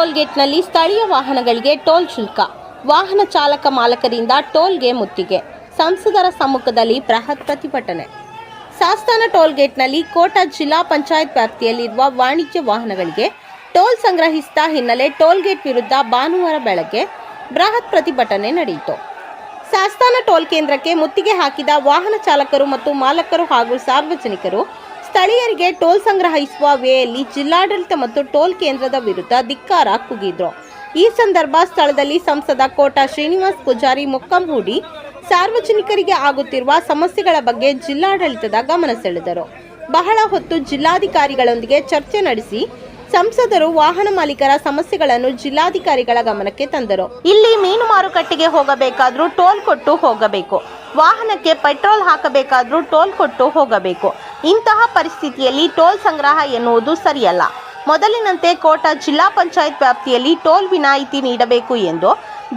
ಟೋಲ್ಗೇಟ್ನಲ್ಲಿ ಸ್ಥಳೀಯ ವಾಹನಗಳಿಗೆ ಟೋಲ್ ಶುಲ್ಕ, ವಾಹನ ಚಾಲಕ ಮಾಲಕರಿಂದ ಟೋಲ್ಗೆ ಮುತ್ತಿಗೆ, ಸಂಸದರ ಸಮ್ಮುಖದಲ್ಲಿ ಬೃಹತ್ ಪ್ರತಿಭಟನೆ. ಸಾಸ್ತಾನ ಟೋಲ್ಗೇಟ್ನಲ್ಲಿ ಕೋಟಾ ಜಿಲ್ಲಾ ಪಂಚಾಯತ್ ವ್ಯಾಪ್ತಿಯಲ್ಲಿರುವ ವಾಣಿಜ್ಯ ವಾಹನಗಳಿಗೆ ಟೋಲ್ ಸಂಗ್ರಹಿಸಿದ ಹಿನ್ನೆಲೆ ಟೋಲ್ಗೇಟ್ ವಿರುದ್ಧ ಭಾನುವಾರ ಬೆಳಗ್ಗೆ ಬೃಹತ್ ಪ್ರತಿಭಟನೆ ನಡೆಯಿತು. ಸಾಸ್ತಾನ ಟೋಲ್ ಕೇಂದ್ರಕ್ಕೆ ಮುತ್ತಿಗೆ ಹಾಕಿದ ವಾಹನ ಚಾಲಕರು ಮತ್ತು ಮಾಲಕರು ಹಾಗೂ ಸಾರ್ವಜನಿಕರು ಸ್ಥಳೀಯರಿಗೆ ಟೋಲ್ ಸಂಗ್ರಹಿಸುವ ವೇಳೆಯಲ್ಲಿ ಜಿಲ್ಲಾಡಳಿತ ಮತ್ತು ಟೋಲ್ ಕೇಂದ್ರದ ವಿರುದ್ಧ ಧಿಕ್ಕಾರ ಕುಗಿದ್ರು ಈ ಸಂದರ್ಭ ಸ್ಥಳದಲ್ಲಿ ಸಂಸದ ಕೋಟಾ ಶ್ರೀನಿವಾಸ್ ಪೂಜಾರಿ ಮೊಕ್ಕಂ ಹೂಡಿ ಸಾರ್ವಜನಿಕರಿಗೆ ಆಗುತ್ತಿರುವ ಸಮಸ್ಯೆಗಳ ಬಗ್ಗೆ ಜಿಲ್ಲಾಡಳಿತದ ಗಮನ ಸೆಳೆದರು. ಬಹಳ ಹೊತ್ತು ಜಿಲ್ಲಾಧಿಕಾರಿಗಳೊಂದಿಗೆ ಚರ್ಚೆ ನಡೆಸಿ ಸಂಸದರು, ವಾಹನ ಮಾಲೀಕರ ಸಮಸ್ಯೆಗಳನ್ನು ಜಿಲ್ಲಾಧಿಕಾರಿಗಳ ಗಮನಕ್ಕೆ ತಂದರು. ಇಲ್ಲಿ ಮೀನು ಮಾರುಕಟ್ಟೆಗೆ ಹೋಗಬೇಕಾದ್ರೂ ಟೋಲ್ ಕೊಟ್ಟು ಹೋಗಬೇಕು. ವಾಹನಕ್ಕೆ ಪೆಟ್ರೋಲ್ ಹಾಕಬೇಕಾದ್ರೂ ಟೋಲ್ ಕೊಟ್ಟು ಹೋಗಬೇಕು. ಇಂತಹ ಪರಿಸ್ಥಿತಿಯಲ್ಲಿ ಟೋಲ್ ಸಂಗ್ರಹ ಎನ್ನುವುದು ಸರಿಯಲ್ಲ. ಮೊದಲಿನಂತೆ ಕೋಟಾ ಜಿಲ್ಲಾ ಪಂಚಾಯತ್ ವ್ಯಾಪ್ತಿಯಲ್ಲಿ ಟೋಲ್ ವಿನಾಯಿತಿ ನೀಡಬೇಕು ಎಂದು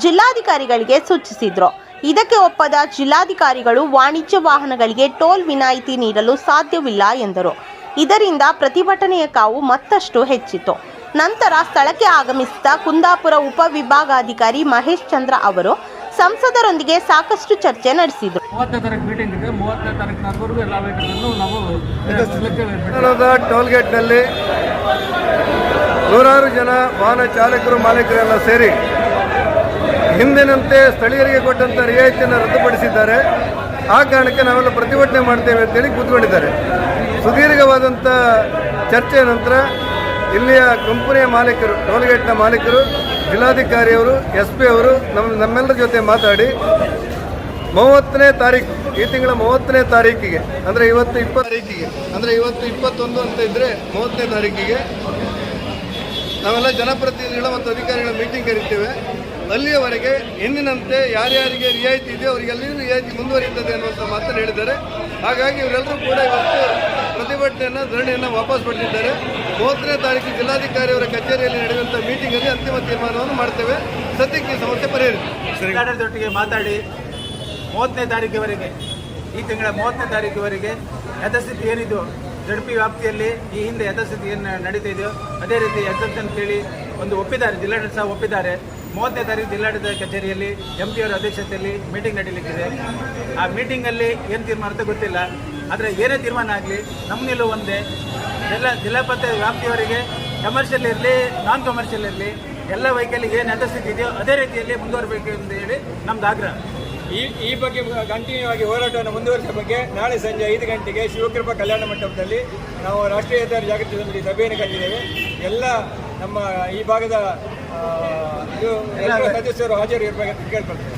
ಜಿಲ್ಲಾಧಿಕಾರಿಗಳಿಗೆ ಸೂಚಿಸಿದ್ರು. ಇದಕ್ಕೆ ಒಪ್ಪದ ಜಿಲ್ಲಾಧಿಕಾರಿಗಳು ವಾಣಿಜ್ಯ ವಾಹನಗಳಿಗೆ ಟೋಲ್ ವಿನಾಯಿತಿ ನೀಡಲು ಸಾಧ್ಯವಿಲ್ಲ ಎಂದರು. ಇದರಿಂದ ಪ್ರತಿಭಟನೆಯ ಕಾವು ಮತ್ತಷ್ಟು ಹೆಚ್ಚಿತು. ನಂತರ ಸ್ಥಳಕ್ಕೆ ಆಗಮಿಸಿದ ಕುಂದಾಪುರ ಉಪವಿಭಾಗಾಧಿಕಾರಿ ಮಹೇಶ್ ಚಂದ್ರ ಅವರು ಸಂಸದರೊಂದಿಗೆ ಸಾಕಷ್ಟು ಚರ್ಚೆ ನಡೆಸಿದರು. ಟೋಲ್ಗೇಟ್ನಲ್ಲಿ ನೂರಾರು ಜನ ವಾಹನ ಚಾಲಕರು ಮಾಲೀಕರೆಲ್ಲ ಸೇರಿ ಹಿಂದಿನಂತೆ ಸ್ಥಳೀಯರಿಗೆ ಕೊಟ್ಟಂತ ರಿಯಾಯಿತಿಯನ್ನು ರದ್ದುಪಡಿಸಿದ್ದಾರೆ. ಆ ಕಾರಣಕ್ಕೆ ನಾವೆಲ್ಲ ಪ್ರತಿಭಟನೆ ಮಾಡ್ತೇವೆ ಅಂತೇಳಿ ಕೂತ್ಕೊಂಡಿದ್ದಾರೆ. ಸುದೀರ್ಘವಾದಂಥ ಚರ್ಚೆಯ ನಂತರ ಇಲ್ಲಿಯ ಕಂಪನಿಯ ಮಾಲೀಕರು, ಟೋಲ್ಗೇಟ್ನ ಮಾಲೀಕರು, ಜಿಲ್ಲಾಧಿಕಾರಿಯವರು ಎಸ್ ಪಿ ಅವರು ನಮ್ಮ ನಮ್ಮೆಲ್ಲರ ಜೊತೆ ಮಾತಾಡಿ ಮೂವತ್ತನೇ ತಾರೀಕು ಈ ತಿಂಗಳ ಮೂವತ್ತನೇ ತಾರೀಕಿಗೆ ಅಂದರೆ ಇವತ್ತು ಇಪ್ಪತ್ತು ತಾರೀಕಿಗೆ ಅಂದರೆ ಇವತ್ತು ಇಪ್ಪತ್ತೊಂದು ಅಂತ ಇದ್ದರೆ ಮೂವತ್ತನೇ ತಾರೀಕಿಗೆ ನಾವೆಲ್ಲ ಜನಪ್ರತಿನಿಧಿಗಳ ಮತ್ತು ಅಧಿಕಾರಿಗಳ ಮೀಟಿಂಗ್ ಕರಿತೇವೆ. ಅಲ್ಲಿಯವರೆಗೆ ಎಂದಿನಂತೆ ಯಾರ್ಯಾರಿಗೆ ರಿಯಾಯಿತಿ ಇದೆಯೋ ಅವರಿಗೆಲ್ಲರಿಗೂ ರಿಯಾಯಿತಿ ಮುಂದುವರಿಯುತ್ತದೆ ಅನ್ನುವಂಥ ಮಾತನ್ನು ಹೇಳಿದ್ದಾರೆ. ಹಾಗಾಗಿ ಇವರೆಲ್ಲರೂ ಕೂಡ ಇವತ್ತು ಪ್ರತಿಭಟನೆಯನ್ನು ಧರಣಿಯನ್ನು ವಾಪಸ್ ಪಡೆದಿದ್ದಾರೆ ಮೂವತ್ತನೇ ತಾರೀಕು ಜಿಲ್ಲಾಧಿಕಾರಿಯವರ ಕಚೇರಿಯಲ್ಲಿ ನಡೆಯುವಂಥ ಮೀಟಿಂಗಲ್ಲಿ ಅಂತಿಮ ತೀರ್ಮಾನವನ್ನು ಮಾಡ್ತೇವೆ. ಸದ್ಯಕ್ಕೆ ಈ ಸಮಸ್ಯೆ ಪರಿಹರಿಸಿದೊಟ್ಟಿಗೆ ಮಾತಾಡಿ. ಮೂವತ್ತನೇ ತಾರೀಕಿವರೆಗೆ, ಈ ತಿಂಗಳ ಮೂವತ್ತನೇ ತಾರೀಕಿವರೆಗೆ ಯಥಸ್ಥಿತಿ ಏನಿದು? ಜಡ್ಪಿ ವ್ಯಾಪ್ತಿಯಲ್ಲಿ ಈ ಹಿಂದೆ ಯಥಸ್ಥಿತಿ ಏನು ನಡೀತಾ ಇದೆಯೋ, ಅದೇ ರೀತಿ ಎಕ್ಸೆಪ್ಷನ್ ಕೇಳಿ ಒಂದು ಒಪ್ಪಿದ್ದಾರೆ. ಜಿಲ್ಲಾಡಳಿತ ಸಹ ಒಪ್ಪಿದ್ದಾರೆ. ಮೂವತ್ತನೇ ತಾರೀಕು ಜಿಲ್ಲಾಡಳಿತ ಕಚೇರಿಯಲ್ಲಿ ಎಂ ಪಿ ಅವರ ಅಧ್ಯಕ್ಷತೆಯಲ್ಲಿ ಮೀಟಿಂಗ್ ನಡೀಲಿಕ್ಕಿದೆ. ಆ ಮೀಟಿಂಗಲ್ಲಿ ಏನು ತೀರ್ಮಾನ ಗೊತ್ತಿಲ್ಲ. ಆದರೆ ಏನೇ ತೀರ್ಮಾನ ಆಗಲಿ ನಮ್ಮ ನಿಲುವು ಒಂದೇ. ಎಲ್ಲ ಜಿಲ್ಲಾ ಪಂಚಾಯತ್ ವ್ಯಾಪ್ತಿಯವರಿಗೆ ಕಮರ್ಷಿಯಲ್ ಇರಲಿ ನಾನ್ ಕಮರ್ಷಿಯಲ್ ಇರಲಿ ಎಲ್ಲ ವೆಹಿಕಲ್ಗೆ ಏನು ಅಂತಸ್ಥಿತಿ ಇದೆಯೋ ಅದೇ ರೀತಿಯಲ್ಲಿ ಮುಂದುವರಬೇಕು ಅಂತ ಹೇಳಿ ನಮ್ದು ಆಗ್ರಹ. ಈ ಈ ಬಗ್ಗೆ ಕಂಟಿನ್ಯೂ ಆಗಿ ಹೋರಾಟವನ್ನು ಮುಂದುವರಿಸುವ ಬಗ್ಗೆ ನಾಳೆ ಸಂಜೆ ಐದು ಗಂಟೆಗೆ ಶಿವಕೃಪಾ ಕಲ್ಯಾಣ ಮಂಟಪದಲ್ಲಿ ನಾವು ರಾಷ್ಟ್ರೀಯ ಹೆದ್ದಾರಿ ಜಾಗೃತಿ ಸಮಿತಿ ಸಭೆಯನ್ನು ಕರೆದಿದ್ದೇವೆ ಎಲ್ಲ ನಮ್ಮ ಈ ಭಾಗದ ಇದು ಸದಸ್ಯರು ಹಾಜರು ಇರಬೇಕಂತ ಕೇಳ್ಕೊಳ್ತೇವೆ.